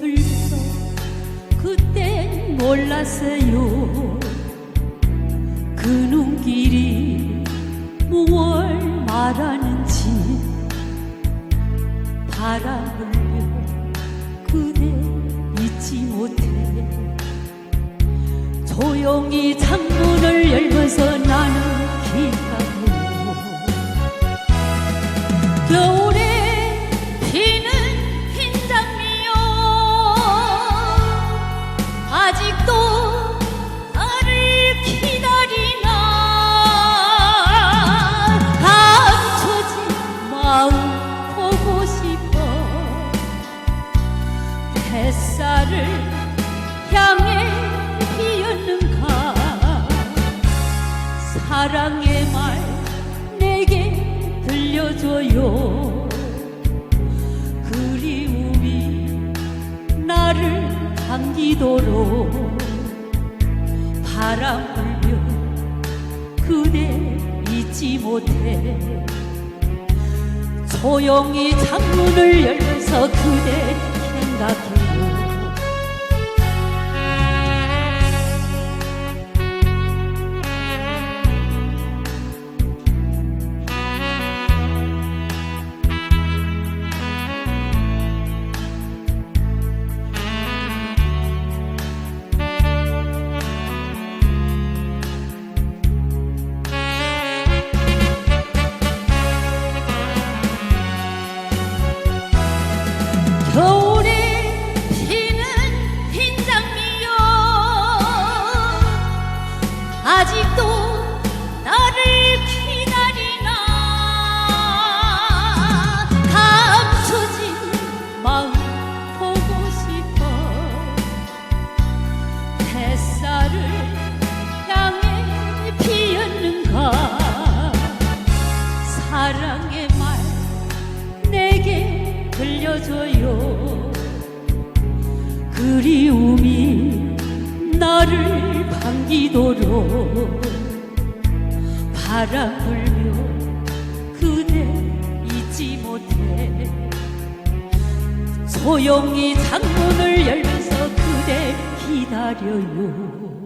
그 슬퍼 그땐 몰랐어요. 그 눈길이 무얼 말하는지 바라물며 그대 잊지 못해. 조용히 창문을 열면서 나는 햇살을 향해 피었는가 사랑의 말 내게 들려줘요. 그리움이 나를 감기도록 바람 불며 그대 잊지 못해. 조용히 창문을 열면서 그대 생각해 햇살을 향해 피었는가? 사랑의 말 내게 들려줘요. 그리움이 나를 반기도록 바람 불며 그대 잊지 못해 조용히 창문을 열면서 그대 기다려요